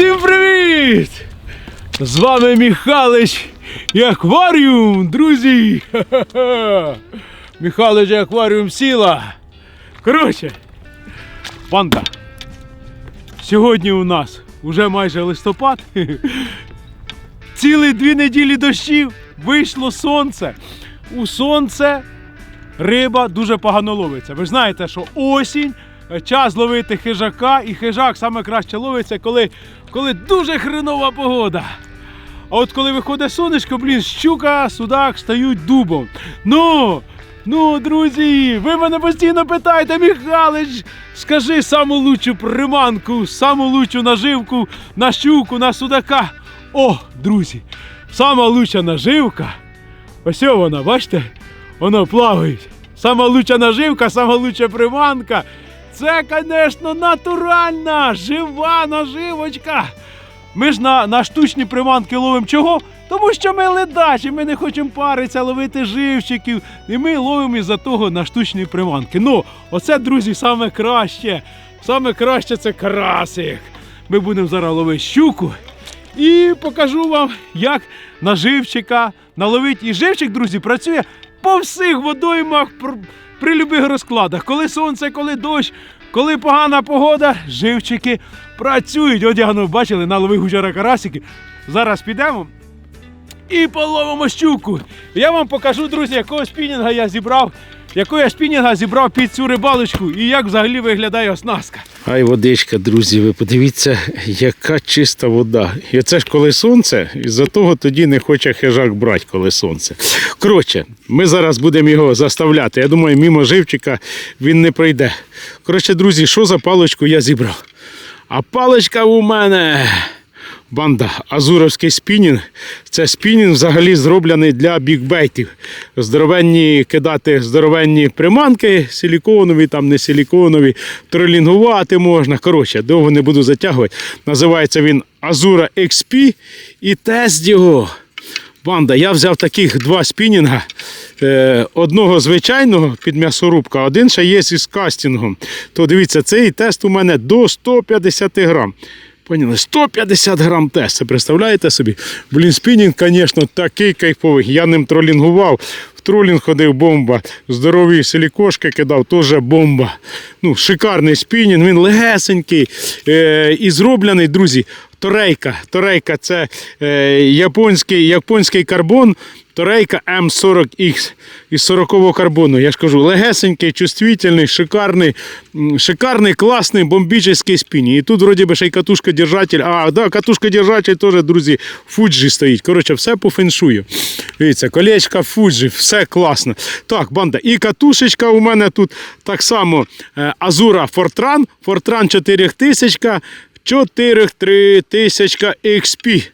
Усім привіт! З вами Михалич і акваріум, друзі! Ха-ха-ха! Михалич і акваріум сіла. Коротше, банда. Сьогодні у нас уже майже листопад. Цілі дві неділі дощів вийшло сонце. У сонце риба дуже погано ловиться. Ви знаєте, що осінь е, час ловити хижака, і хижак саме краще ловиться, коли, коли дуже хренова погода. А от коли виходить сонечко, блін, щука, судак стають дубом. Ну, ну, друзі, ви мене постійно питаєте, Михалич, скажи саму лучшу приманку, саму лучшу наживку на щуку, на судака. О, друзі, сама лучша наживка. Ось вона, бачите? Воно плаває. Сама лучша наживка, сама лучша приманка. Це, звісно, натуральна, жива наживочка. Ми ж на, на штучні приманки ловимо чого? Тому що ми ледачі, ми не хочемо паритися, ловити живчиків. І ми ловимо із-за того на штучні приманки. Ну, оце, друзі, саме краще. Саме краще це красик. Ми будемо зараз ловити щуку. І покажу вам, як на живчика наловить. І живчик, друзі, працює по всіх водоймах при любих розкладах. Коли сонце, коли дощ, коли погана погода, живчики працюють. Одягнув, бачили, наловив вчора карасики. Зараз підемо і половимо щуку. Я вам покажу, друзі, якого спінінга я зібрав. Якого я спінінга зібрав під цю рибалочку і як взагалі виглядає оснастка. Ай, водичка, друзі, ви подивіться, яка чиста вода. І оце ж коли сонце, і за того тоді не хоче хижак брати, коли сонце. Коротше, ми зараз будемо його заставляти. Я думаю, мимо живчика він не пройде. Коротше, друзі, що за паличку я зібрав? А паличка у мене. Банда, азуровський спінінг. Це спінінг взагалі зроблений для бікбейтів. Здоровенні кидати здоровенні приманки, силіконові, там не силіконові, тролінгувати можна. Коротше, довго не буду затягувати. Називається він Azura XP і тест його. Банда, я взяв таких два спінінга. Е, одного звичайного під м'ясорубка, один ще є із кастингом. То дивіться, цей тест у мене до 150 грам. Поняли? 150 грам тест. Представляєте собі? Блін, спінінг, звісно, такий кайфовий. Я ним тролінгував. В тролінг ходив бомба. Здорові силікошки кидав, теж бомба. Ну, шикарний спінінг, він легесенький е, і зроблений, друзі. Торейка. Торейка це е, японський, японський карбон. Торейка М40X із 40-го карбону. Я ж кажу, легесенький, чувствительний, шикарний, шикарний, класний, бомбічний спінінг. І тут вроді би ще й катушка держатель. А, да, катушка держатель теж, друзі, Фуджі стоїть. Коротше, все по феншую. Дивіться, колечка Фуджі, все класно. Так, банда. І катушечка у мене тут так само е, Азура Фортран. Фортран 4000, 4000 XP.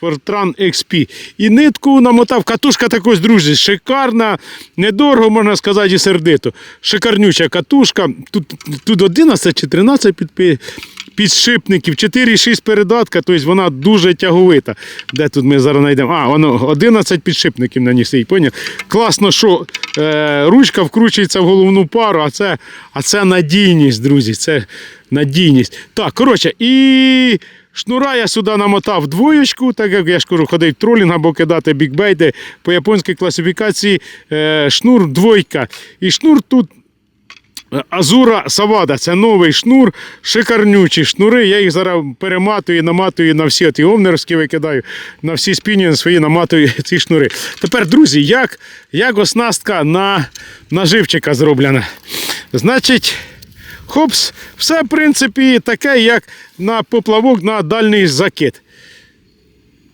Фортран XP. І нитку намотав. Катушка також, друзі, шикарна, недорого, можна сказати, і сердито. Шикарнюча катушка. Тут, тут 11 чи 13 підпи- підшипників, 4-6 передатка, тобто вона дуже тяговита. Де тут ми зараз знайдемо? А, воно 11 підшипників на ній стоїть. Поняв? Класно, що е, ручка вкручується в головну пару, а це, а це надійність, друзі. Це надійність. Так, коротше, і. Шнура я сюди намотав двоєчку, так як я ж кажу, ходив тролінг або кидати бікбейти по японській класифікації е, шнур двойка. І шнур тут Азура Савада, це новий шнур, шикарнючі шнури. Я їх зараз перематую, наматую на всі ті омнерські викидаю, на всі спінінги свої наматую ці шнури. Тепер, друзі, як, як оснастка на наживчика зроблена? Значить. Хопс, все, в принципі, таке, як на поплавок на дальній закид.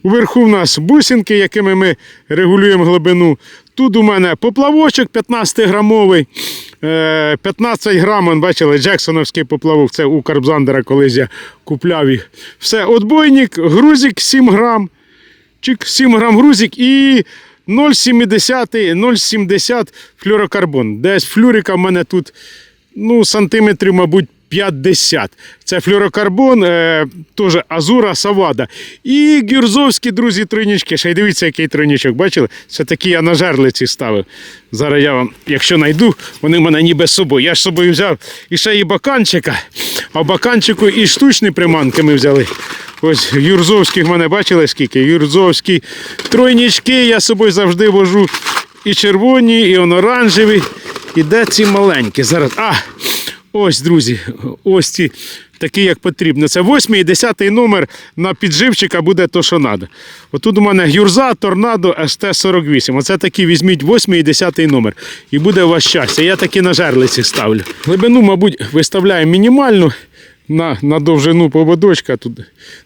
Уверху в нас бусинки, якими ми регулюємо глибину. Тут у мене поплавочок 15-грамовий. Е, 15 грам, он, бачили, Джексоновський поплавок. Це у Карбзандера, колись я купляв їх. Все, отбойник, грузик 7 грам. Чик, 7 грам грузик і 0,70 0,70 флюрокарбон. Десь флюрика в мене тут ну, сантиметрів, мабуть, 50. Це флюрокарбон, е, теж Азура Савада. І гюрзовські, друзі, тройнички. Ще й дивіться, який тройничок. Бачили? Це такі я на жерлиці ставив. Зараз я вам, якщо знайду, вони в мене ніби з собою. Я ж з собою взяв і ще і баканчика, а баканчику і штучні приманки ми взяли. Ось юрзовських мене бачили скільки? Юрзовські тройнички я з собою завжди вожу. І червоні, і оранжеві. І де ці маленькі? Зараз. А! Ось, друзі, ось ці такі, як потрібно. Це 8 і 10 номер на підживчика буде то, що треба. Отут у мене Гюрза Торнадо СТ-48. Оце такі візьміть 8 і 10 номер. І буде у вас щастя. Я такі на жерлиці ставлю. Глибину, мабуть, виставляємо мінімальну. На, на довжину поводочка тут,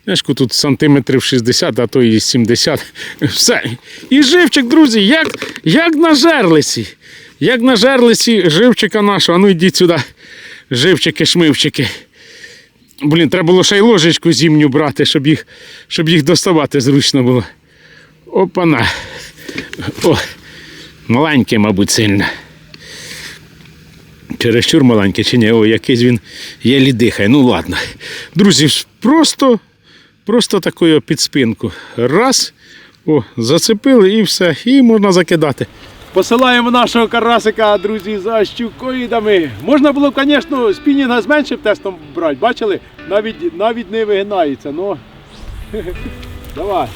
знаєш, тут сантиметрів 60, а то і 70. Все. І живчик, друзі, як, як на жерлиці. Як на жерлиці живчика нашого. А ну йдіть сюди. Живчики, шмивчики. Блін, треба було ще й ложечку зімню брати, щоб їх, щоб їх доставати зручно було. Опана. О, маленький, мабуть, сильно. Чересчур маленький чи ні? О, якийсь він єлі дихає. Ну ладно. Друзі, просто, просто такою під спинку. Раз. О, зацепили і все. І можна закидати. Посилаємо нашого карасика, друзі, за щукоїдами. Можна було звісно, спінінга з меншим тестом брати. Бачили? Навіть, навіть не вигинається. Ну. Давай.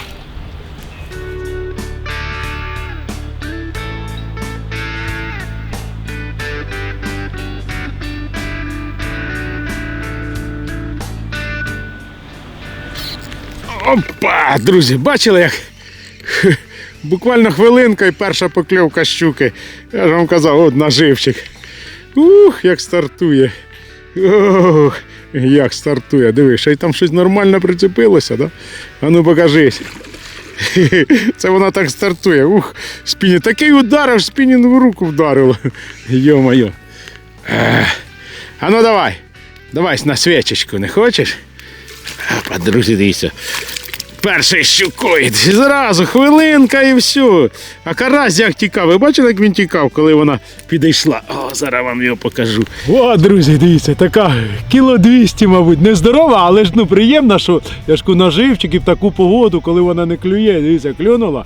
Опа! Друзі, бачили як? Буквально хвилинка і перша покльовка щуки. Я ж вам казав, от наживчик. Ух, як стартує. Ох, як стартує. Диви, ще й там щось нормально прицепилося, да? А ну покажись. Це вона так стартує. Ух, спіні. Такий удар, аж спінінг в руку вдарило. Йо-моє. А ну давай. Давай на свічечку, не хочеш? Дивіться. Перший щукоїд. Зразу хвилинка і все. А карась як тікав. Ви бачили, як він тікав, коли вона підійшла? О, зараз вам його покажу. О, друзі, дивіться, така кіло 200, мабуть, не здорова, але ж ну приємно, що я ж наживчик і в таку погоду, коли вона не клює, дивіться, клюнула.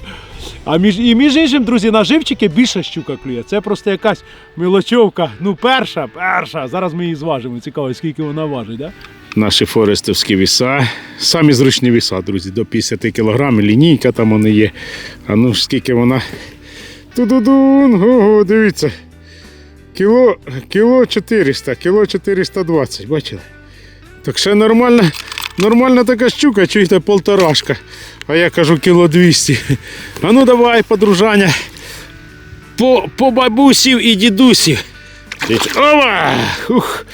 А між і між іншим, друзі, на живчики більша щука клює. Це просто якась мілочовка. Ну, перша, перша. Зараз ми її зважимо. Цікаво, скільки вона важить, да? Наші форестовські віса. Самі зручні віса, друзі, до 50 кг. Лінійка там вони є. А ну ж скільки вона. Ту-ду-дун, дивіться. Кіло, кіло 400, кіло 420, бачили? Так ще нормальна, нормальна така щука, чуєте, полторашка. А я кажу кіло 200. А ну давай, подружання. По, по бабусів і дідусів. Ова! Ух.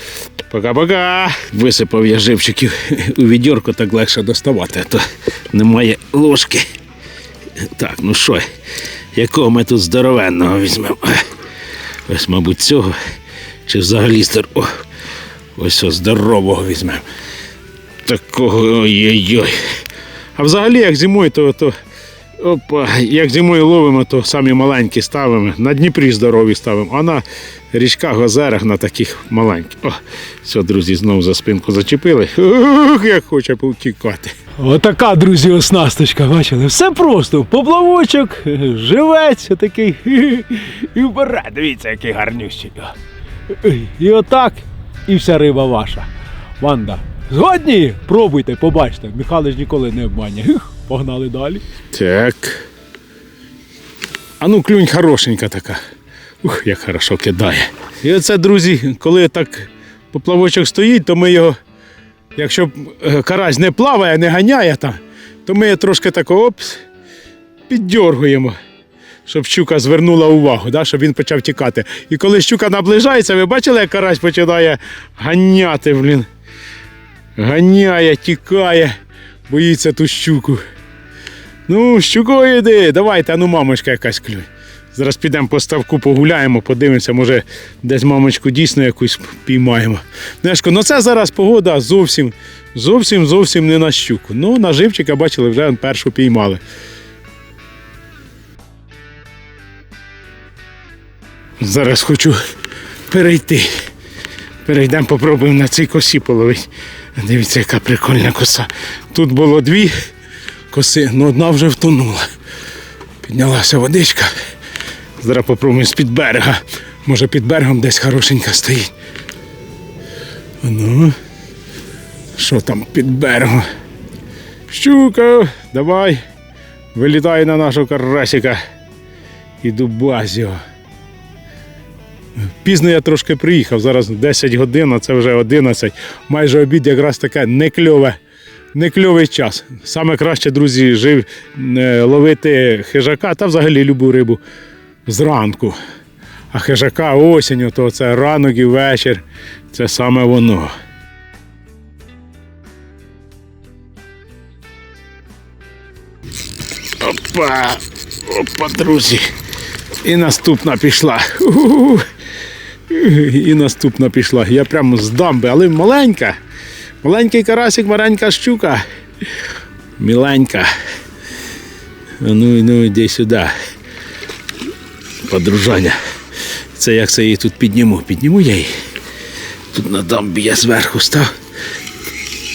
Пока-пока. Висипав я живчиків у відьорку, так легше доставати, а то немає ложки. Так, ну що, якого ми тут здоровенного візьмемо? Ось, мабуть, цього. Чи взагалі здор... О, ось ось здорового візьмемо. Такого ой-ой-ой. А взагалі, як зимою, то, то опа, як зимою ловимо, то самі маленькі ставимо. На Дніпрі здорові ставимо, а на річках, озерах на таких маленьких. О, все, друзі, знову за спинку зачепили. Ух, як хоче повтікати. Отака, друзі, оснасточка, бачили? Все просто. Поплавочок, живець такий. І вперед. Дивіться, який гарнющий. І отак, і вся риба ваша. Ванда. Згодні? Пробуйте, побачите. Михайлович ніколи не обманює. Погнали далі. Так. А ну, клюнь хорошенька така. Ух, як хорошо кидає. І оце, друзі, коли так поплавочок стоїть, то ми його, якщо е, карась не плаває, не ганяє там, то ми трошки тако опс, піддергуємо, щоб щука звернула увагу, да, щоб він почав тікати. І коли щука наближається, ви бачили, як карась починає ганяти, блін. Ганяє, тікає, боїться ту щуку. Ну, щукоїди, давайте, а ну мамочка якась клюй. Зараз підемо по ставку, погуляємо, подивимося, може десь мамочку дійсно якусь піймаємо. Нешко, ну це зараз погода зовсім, зовсім, зовсім не на щуку. Ну, на живчика бачили, вже першу піймали. Зараз хочу перейти. перейдемо, попробуємо на цій косі половити. Дивіться, яка прикольна коса. Тут було дві коси, але одна вже втонула. Піднялася водичка. Зараз попробуємо з-під берега. Може під берегом десь хорошенька стоїть. Ну, що там під берегом? Щука, давай. Вилітай на нашого карасика. І дубазь його. Пізно я трошки приїхав, зараз 10 годин, а це вже 11. Майже обід якраз таке некльове. Некльовий час. Саме краще, друзі, жив е, ловити хижака та взагалі любу рибу зранку. А хижака осінню, то це ранок і вечір. Це саме воно. Опа! Опа, друзі. І наступна пішла. У-у-у. І наступна пішла. Я прямо з дамби, але маленька. Маленький карасик, маленька щука. Міленька. Ну, ну іди сюди. Подружання. Це як це її тут підніму? Підніму я її. Тут на дамбі я зверху став.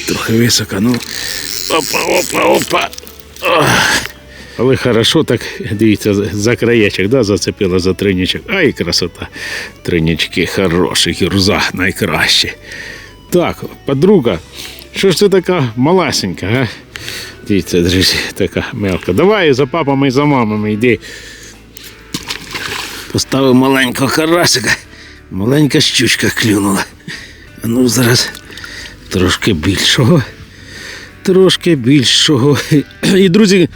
Трохи високо, ну. Опа, опа, опа. Але хорошо так, дивіться, за- краєчок, да, зацепила за тринічок. Ай, красота. Тринічки хороші, гірза найкраще. Так, подруга, що ж ти така маласенька, а? Дивіться, друзі, така мелка. Давай за папами і за мамами йди. Поставив маленького карасика. Маленька щучка клюнула. А ну зараз трошки більшого трошки більшого. І, друзі,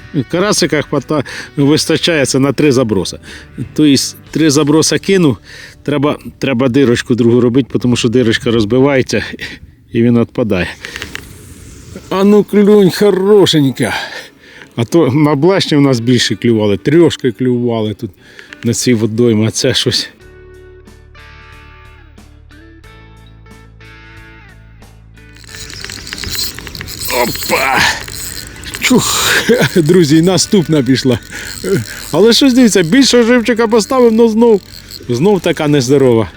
хвата- вистачає це на три заброса. Тобто три заброса кинув, треба, треба дирочку другу робити, тому що дирочка розбивається і він відпадає. А ну клюнь хорошенька. А то на блешні в нас більше клювали, трьошки клювали тут на цій водоймі, а це щось. Опа! Чух, друзі, наступна пішла. Але щось дивіться, більше живчика поставив, але знов, знов така нездорова.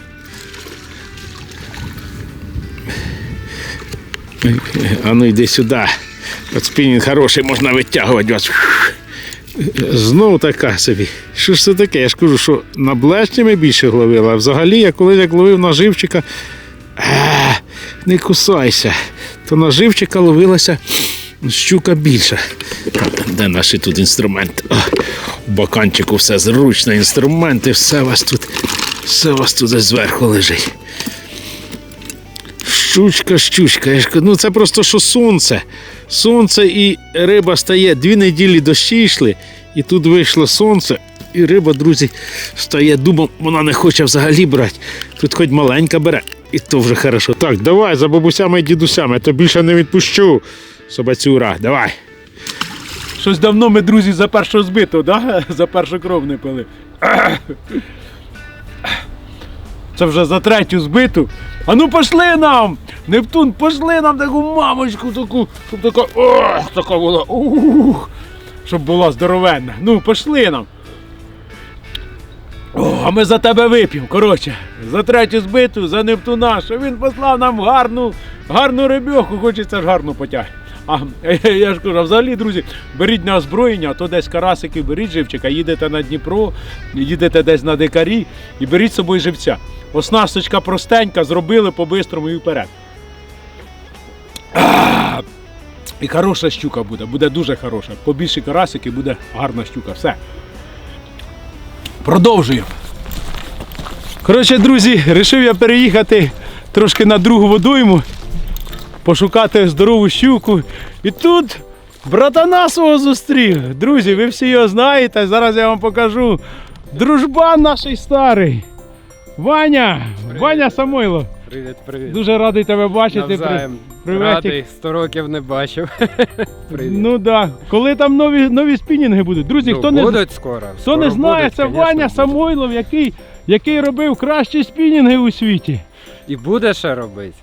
А ну йди сюди. От спінінг хороший, можна витягувати вас. Знов така собі. Що ж це таке? Я ж кажу, що на блешні ми більше ловили, а взагалі я коли як ловив на живчика, а, не кусайся. То на живчика ловилася щука більша. Де наші тут інструменти? У баканчику все зручно, інструменти, все вас тут, все вас тут зверху лежить. Щучка, щучка. Ну це просто що сонце. Сонце і риба стає. Дві неділі дощі йшли, і тут вийшло сонце, і риба, друзі, стає дубом, вона не хоче взагалі брати. Тут хоч маленька бере, і то вже хорошо. Так, давай за бабусями і дідусями, то більше не відпущу. Собацюра, давай. Щось давно ми, друзі, за першого збитого, да? за першу кров не пили. Це вже за третю збиту. А ну пошли нам! Нептун, пошли нам таку мамочку, таку, щоб така, ох, така була. Ух, щоб була здоровенна. Ну, пошли нам. О, а ми за тебе вип'ємо. Коротше, за третю збиту, за Нептуна, що він послав нам гарну, гарну рибьоху, хочеться ж гарно потягти. А я ж кажу, а взагалі, друзі, беріть на озброєння, а то десь карасики, беріть живчика, їдете на Дніпро, їдете десь на дикарі і беріть з собою живця. Оснасточка простенька, зробили по-бистрому і вперед. І хороша щука буде, буде дуже хороша. Побільше карасики буде гарна щука. Все. Продовжуємо. Коротше, друзі, вирішив я переїхати трошки на другу водойму, пошукати здорову щуку. І тут братана свого зустрів. Друзі, ви всі його знаєте. Зараз я вам покажу. Дружбан наш старий. Ваня! Ваня Самойло. Привіт, привіт. Дуже радий тебе бачити. Навзаєм. Приветик. Радий, 100 років не бачив. Привіт. Ну так. Да. Коли там нові, нові спінінги будуть. Друзі, Ну, хто не будуть скоро. Хто скоро не знає, будуть, це Ваня будуть. Самойлов, який, який робив кращі спінінги у світі. І буде ще робити.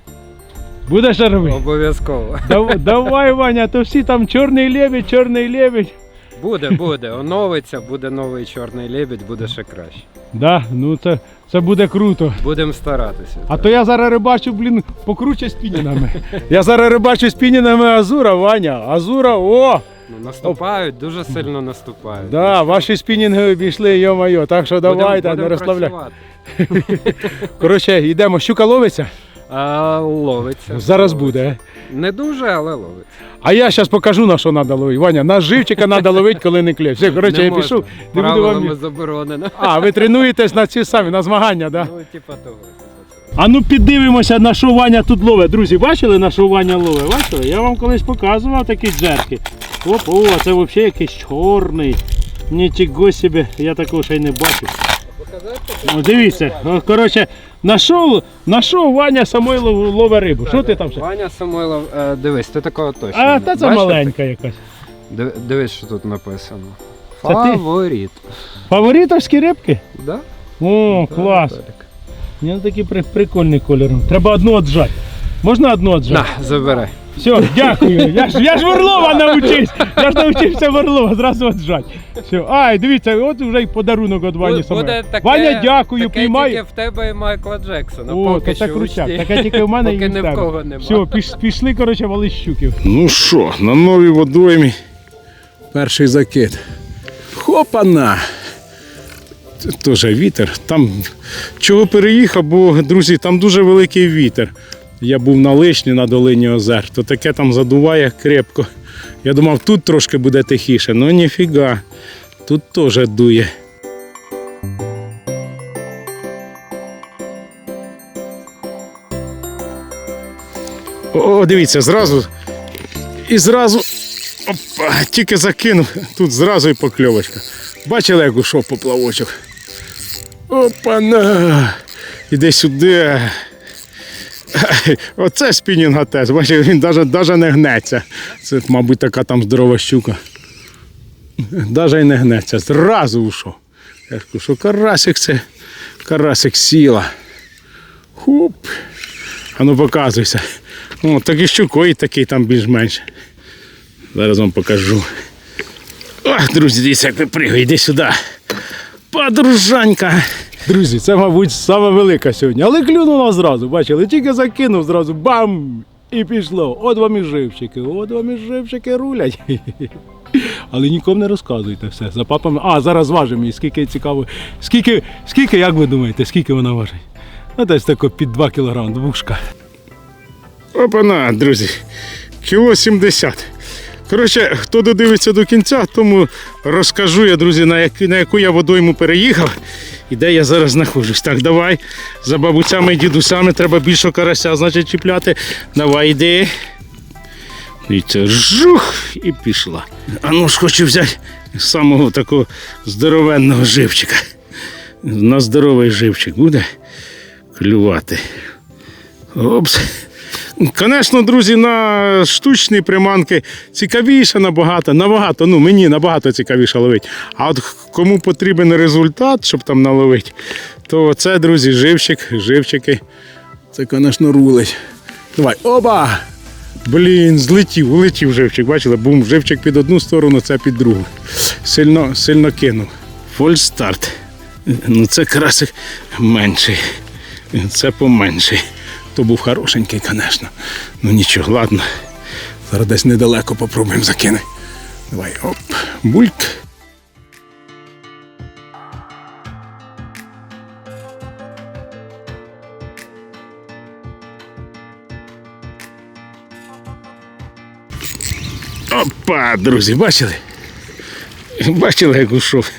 Будеш робити? Обов'язково. Дав- Давай, Ваня, то всі там чорний лебідь, чорний лебідь. Буде, буде. Оновиться, буде новий чорний лебідь, буде ще краще. Да, ну це, це буде круто. Будемо старатися. А так. то я зараз рибачу, блін, покруче спінінами. Я зараз рибачу спінінами Азура, Ваня. Азура, о! Ну, наступають, дуже сильно наступають. Да, ваші спінінги обійшли, йо-моє. Так що Будем- давайте, будем не розслабляй. Коротше, йдемо, щука ловиться. А, ловиться. Зараз ловиться. буде. Не дуже, але ловиться. А я зараз покажу, на що треба ловити. Ваня, на живчика треба ловити, коли не клює. Все, коротше, я пішов. Не буду вам... Заборонено. А, ви тренуєтесь на ці самі, на змагання, так? Да? Ну, типа того. А ну піддивимося, на що Ваня тут ловить. Друзі, бачили, на що Ваня ловить? Бачили? Я вам колись показував такі джерки. Оп, о, а це взагалі якийсь чорний. Нічого собі, я такого ще й не бачив. Ну, дивіться, коротше, нашов, нашов Ваня Самойлов лове рибу. Що ти там ще? Ваня Самойлов, е, дивись, ти такого точно. А, не- та це Бачиш, маленька якась. Див- Дивись, що тут написано. Це ти? Фаворит. Фаворитовські рибки? Да? О, клас. Толік. Ні, ну такий при, прикольний кольор. Треба одну отжати. Можна одну отжати? На, забирай. Все, дякую. Я ж, я ж Верлова навчився. Я ж навчився Верлова, зразу отжать. Все. Ай, дивіться, от вже й подарунок від Вані Буде таке, Ваня, дякую, таке піймаю. тільки в тебе і Майкла Джексона. О, поки це що крутяк. Таке тільки в мене і Поки в ні в тебе. кого нема. Все, піш, пішли, коротше, вали щуків. Ну що, на новій водоймі. Перший закид. Хопана! Це Теж вітер. Там чого переїхав, бо, друзі, там дуже великий вітер. Я був на лишні на долині озер, то таке там задуває крепко. Я думав, тут трошки буде тихіше, ну ніфіга. Тут теж дує. О, дивіться, зразу. І зразу. Опа, тільки закинув, тут зразу і покльовочка. Бачили, як ушов поплавочок. Опа-на! Іди сюди. Оце спінінг теж. Бачите, він навіть, не гнеться. Це, мабуть, така там здорова щука. Навіть і не гнеться. Зразу ушов. Я кажу, що карасик це карасик сіла. Хуп. А ну показуйся. О, так і щукою такий там більш-менш. Зараз вам покажу. Ох, друзі, дивіться, як випригує, йди сюди. Подружанька. Друзі, це, мабуть, саме велика сьогодні. Але клюнула зразу, бачили, тільки закинув зразу, бам! І пішло. От вам і живчики, от вам і живчики рулять. Але нікому не розказуйте все. За папами. А, зараз важимо її, скільки цікаво. Скільки, скільки, як ви думаєте, скільки вона важить? Ну, десь тако під 2 кг, двушка. Опана, друзі. Кіло 70. Коротше, хто додивиться до кінця, тому розкажу я, друзі, на, як, на яку я водойму переїхав і де я зараз знаходжусь. Так, давай. За бабуцями і дідусями треба більше карася, значить, чіпляти. Давай, йди. Це жух і пішла. А ну ж хочу взяти самого такого здоровенного живчика. На здоровий живчик буде клювати. Опс. Звісно, друзі, на штучні приманки цікавіше набагато, набагато, ну мені набагато цікавіше ловити. А от кому потрібен результат, щоб там наловити, то це, друзі, живчик, живчики. Це, звісно, рулить. Давай, оба! Блін, злетів, улетів живчик. Бачили, бум, живчик під одну сторону, це під другу. Сильно, сильно кинув. Фольстарт. Ну це красик менший. Це поменший. То був хорошенький, звісно. Ну нічого, ладно. Зараз десь недалеко попробуємо закинути. Давай, оп, бульк. Опа, друзі, бачили? Бачили, як ушов.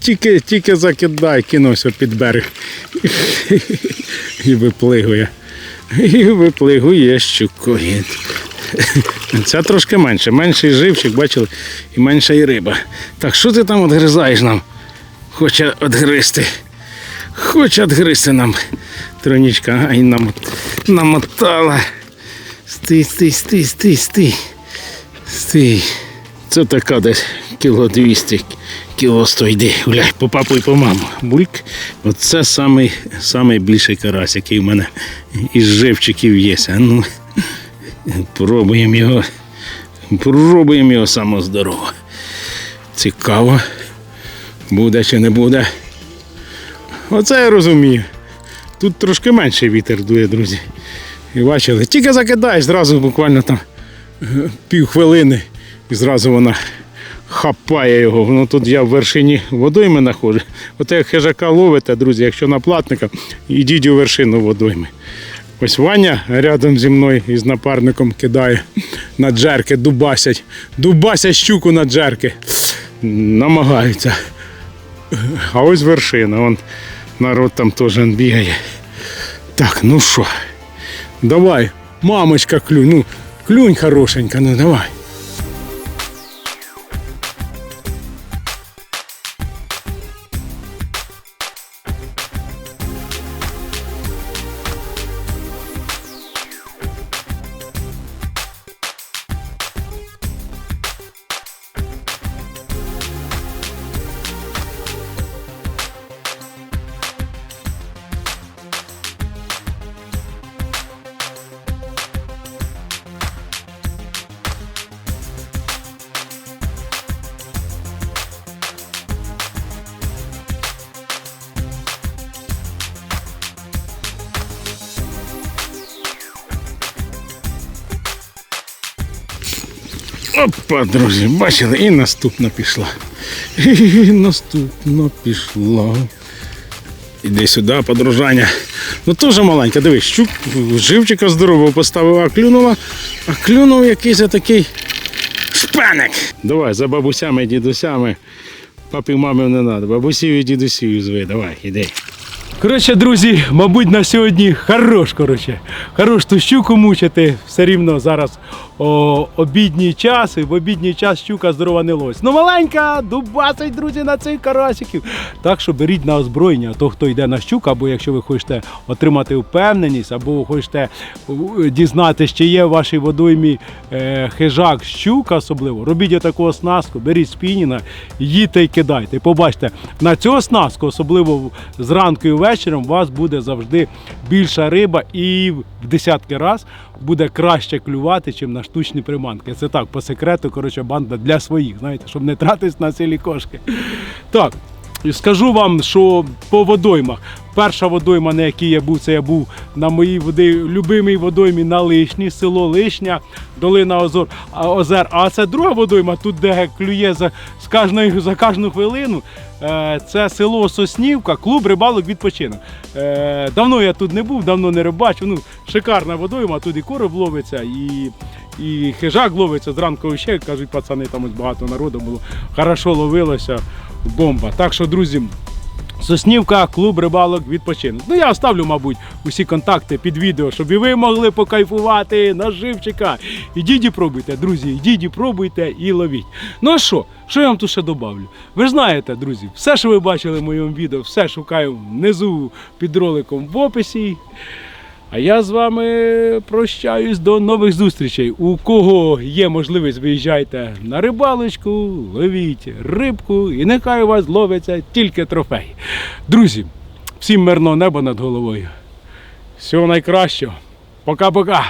Тільки, тільки закидай, кинувся під берег. І виплигує. І виплигує щукою. Це трошки менше. Менший живчик, бачили, і менша і риба. Так що ти там відгризаєш нам? Хоче відгризти. Хоче відгризти нам. Тронічка, ай нам намотала. Стій, стій, стій, стій, стій. Стій. Це така десь кіло 200, кіло 100 йди, гуляй по папу і по маму. Бульк. Оце самий, самий більший карась, який в мене із живчиків є. Ну, пробуємо його. Пробуємо його самого здорового. Цікаво. Буде чи не буде. Оце я розумію. Тут трошки менший вітер дує, друзі. І бачили, тільки закидаєш, зразу буквально там е, півхвилини і зразу вона хапає його. Воно тут я в вершині водойми знаходжу. От як хижака ловите, друзі, якщо на платника, ідіть у вершину водойми. Ось Ваня рядом зі мною із напарником кидає на джерки, дубасять. Дубасять щуку на джерки. Намагаються. А ось вершина, вон народ там теж бігає. Так, ну що, давай, мамочка, клюнь, ну, клюнь хорошенька, ну давай. Опа, друзі, бачили, і наступна пішла. І наступна пішла. Іди сюди, подружання. Ну теж маленька, дивись, щук живчика здорового поставив, а клюнула, а клюнув якийсь такий шпеник. Давай, за бабусями і дідусями. Папі, мамі не треба. Бабусів і дідусів зви, давай, іди. Коротше, друзі, мабуть, на сьогодні хорош, коротше. Хорош ту щуку мучити. Все рівно зараз о, обідній час, і в обідній час щука здорова не лось. Ну маленька, дубасить, друзі, на цих карасиків. Так що беріть на озброєння, то хто йде на щуку, або якщо ви хочете отримати впевненість, або ви хочете дізнатися, чи є в вашій водоймі е, хижак, щука особливо, робіть отаку оснастку, беріть спініна, їдьте і кидайте. Побачите, на цю оснастку, особливо зранку вечором, у вас буде завжди більша риба і в десятки раз буде краще клювати, чим на штучні приманки. Це так, по секрету, коротше, банда для своїх, знаєте, щоб не тратись на цілі кошки. Так. Скажу вам, що по водоймах. Перша водойма, на якій я був, це я був на моїй води, любимій водоймі на Лишні, село Лишня, долина Озор, Озер. А це друга водойма, тут де клює за, з кожної, за кожну хвилину. Е, це село Соснівка, клуб рибалок відпочинок. Е, давно я тут не був, давно не рибачив. Ну, шикарна водойма, тут і короб ловиться, і, і хижак ловиться. Зранку ще кажуть, пацани, там ось багато народу було. Хорошо ловилося, бомба. Так що, друзі. Соснівка, клуб рибалок, відпочинок. Ну я оставлю, мабуть, усі контакти під відео, щоб і ви могли покайфувати на живчика. Ідіть і пробуйте, друзі, ідіть і пробуйте і ловіть. Ну а що? Що я вам тут ще добавлю? Ви знаєте, друзі, все, що ви бачили в моєму відео, все шукаю внизу під роликом в описі. А я з вами прощаюсь до нових зустрічей. У кого є можливість, виїжджайте на рибалочку, ловіть рибку, і нехай у вас ловиться тільки трофей. Друзі, всім мирного неба над головою. Всього найкращого. Пока-пока.